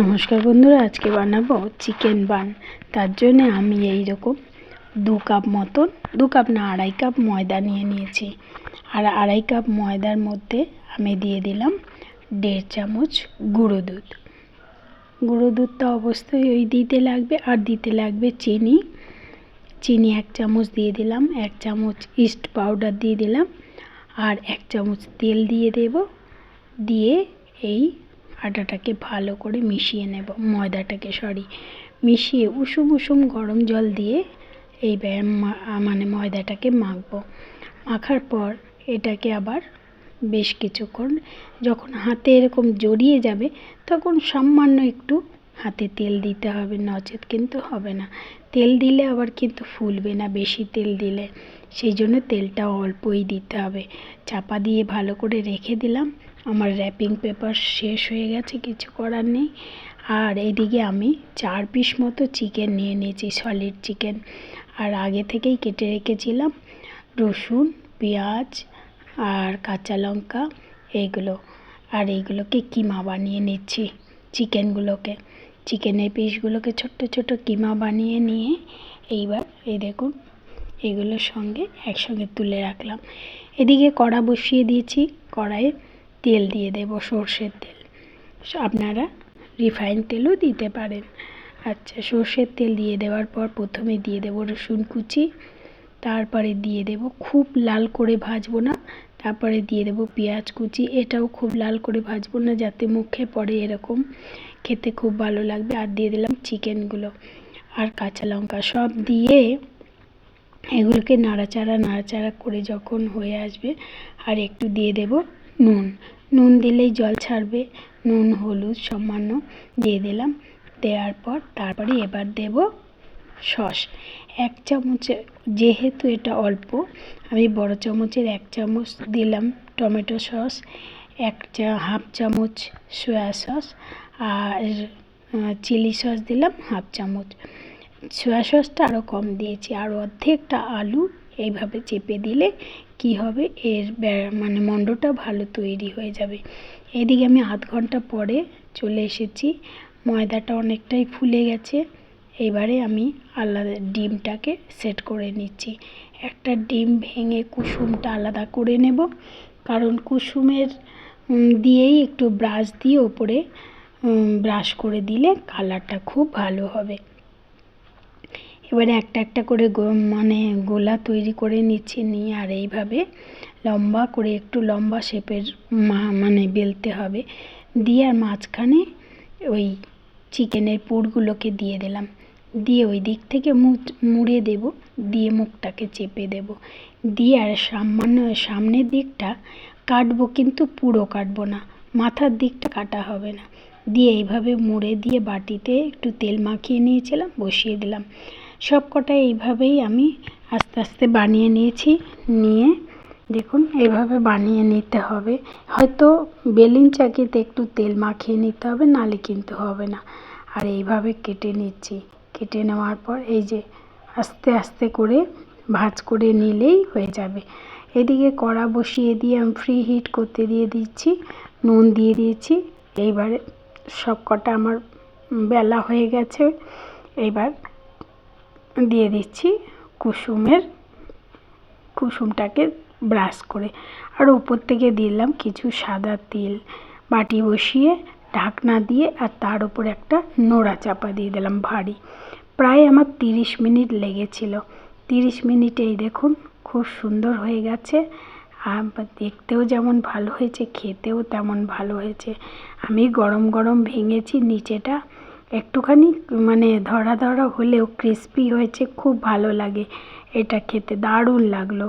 নমস্কার বন্ধুরা, আজকে বানাবো চিকেন বান। তার জন্য আমি এই রকম দু কাপ মতন, দু কাপ না, আড়াই কাপ ময়দা নিয়ে নিয়েছি। আর আড়াই কাপ ময়দার মধ্যে আমি দিয়ে দিলাম দেড় চামচ গুঁড়ো দুধ। গুঁড়ো দুধটা অবশ্যই ওই দিতে লাগবে, আর দিতে লাগবে চিনি। চিনি এক চামচ দিয়ে দিলাম, এক চামচ ইস্ট পাউডার দিয়ে দিলাম, আর এক চামচ তেল দিয়ে দেব। দিয়ে এই আটাটাকে ভালো করে মিশিয়ে নেব, ময়দাটাকে সরি মিশিয়ে উষুম উষুম গরম জল দিয়ে এই মানে ময়দাটাকে মাখবো। মাখার পর এটাকে আবার বেশ কিছুক্ষণ যখন হাতে এরকম জড়িয়ে যাবে তখন সামান্য একটু হাতে তেল দিতে হবে, নচেত কিন্তু হবে না। তেল দিলে আবার কিন্তু ফুলবে না বেশি তেল দিলে। সেই জন্য তেলটা অল্পই দিতে হবে। চাপা দিয়ে ভালো করে রেখে দিলাম। আমার র্যাপিং পেপার শেষ হয়ে গেছে, কিছু করার নেই। আর এদিকে আমি চার পিস মতো চিকেন নিয়ে নিয়েছি সলিড চিকেন আর আগে থেকেই কেটে রেখেছিলাম রসুন, পেঁয়াজ আর কাঁচা লঙ্কা, এইগুলো। আর এইগুলোকে কিমা বানিয়ে নিচ্ছি চিকেনগুলোকে চিকেনের পিসগুলোকে ছোট্ট ছোট কিমা বানিয়ে নিয়ে এইবার এই দেখুন, এগুলোর সঙ্গে একসঙ্গে তুলে রাখলাম। এদিকে কড়া বসিয়ে দিয়েছি, কড়াইয়ে তেল দিয়ে দেব, সর্ষের তেল। আপনারা রিফাইন তেলও দিতে পারেন। আচ্ছা সর্ষের তেল দিয়ে দেওয়ার পর প্রথমে দিয়ে দেব রসুন কুচি, তারপরে দিয়ে দেব খুব লাল করে ভাজবো না, তারপরে দিয়ে দেব পেঁয়াজ কুচি। এটাও খুব লাল করে ভাজবো না, যাতে মুখে পড়ে এরকম। খেতে খুব ভালো লাগবে। আর দিয়ে দিলাম চিকেনগুলো আর কাঁচা লঙ্কা। সব দিয়ে এগুলোকে নাড়াচাড়া নাড়াচাড়া করে যখন হয়ে আসবে, আর একটু দিয়ে দেব নুন। নুন দিলেই জল ছাড়বে। নুন, হলুদ সামান্য দিয়ে দিলাম। দেওয়ার পর তারপরে এবার দেব সস। এক চামচ, যেহেতু এটা অল্প, আমি বড় চামচের এক চামচ দিলাম টমেটো সস, এক চা, হাফ চামচ সয়া সস আর চিলি সস দিলাম হাফ চামচ। সয়া সসটা আরও কম দিয়েছি, আর অর্ধেকটা আলু এইভাবে চেপে দিলে কি হবে? এর মানে মণ্ডটা ভালো তৈরি হয়ে যাবে। এদিকে আমি আধ ঘণ্টা পরে চলে এসেছি। ময়দাটা অনেকটাই ফুলে গেছে। এবারে আমি আলাদা ডিমটাকে সেট করে নিচ্ছি। একটা ডিম ভেঙে কুসুমটা আলাদা করে নেব। কারণ কুসুমের দিয়েই একটু ব্রাশ দিয়ে ওপরে ব্রাশ করে দিলে কালারটা খুব ভালো হবে। এবারে একটা একটা করে মানে গোলা তৈরি করে নিচ্ছি নিয়ে, আর এইভাবে লম্বা করে একটু লম্বা শেপের মানে বেলতে হবে। দিয়ে আর মাঝখানে ওই চিকেনের পুরগুলোকে দিয়ে দিলাম। দিয়ে ওই দিক থেকে মুড়ে দেব, দিয়ে মুখটাকে চেপে দেব। দিয়ে আর সামান্য সামনের দিকটা কাটবো, কিন্তু পুরো কাটবো না, মাথার দিকটা কাটা হবে না। দিয়ে এইভাবে মুড়ে দিয়ে বাটিতে একটু তেল মাখিয়ে নিয়েছিলাম, বসিয়ে দিলাম। সব কটা এইভাবেই আমি আস্তে আস্তে বানিয়ে নিয়েছি। নিয়ে দেখুন, এইভাবে বানিয়ে নিতে হবে। হয়তো বেলিন চাকিতে একটু তেল মাখিয়ে নিতে হবে, নালে কিন্তু হবে না। আর এইভাবে কেটে নিচ্ছি। কেটে নেওয়ার পর এই যে আস্তে আস্তে করে ভাজ করে নিলেই হয়ে যাবে। এদিকে কড়া বসিয়ে দিয়ে আমি ফ্রি হিট করতে দিয়ে দিচ্ছি, নুন দিয়ে দিয়েছি। এইবারে সব কটা আমার বেলা হয়ে গেছে। এবার দিয়ে দিচ্ছি কুসুমের, কুসুমটাকে ব্রাশ করে। আর উপর থেকে দিলাম কিছু সাদা তেল। বাটি বসিয়ে ঢাকনা দিয়ে আর তার উপর একটা নোড়া চাপা দিয়ে দিলাম ভারী। প্রায় আমার তিরিশ মিনিট লেগেছিল। তিরিশ মিনিটেই দেখুন খুব সুন্দর হয়ে গেছে। আর দেখতেও যেমন ভালো হয়েছে, খেতেও তেমন ভালো হয়েছে। আমি গরম গরম ভেঙেছি নিচেটা। একটুখানি মানে ধরা ধরা হলেও ক্রিস্পি হয়েছে খুব ভালো লাগে এটা খেতে দারুণ লাগল।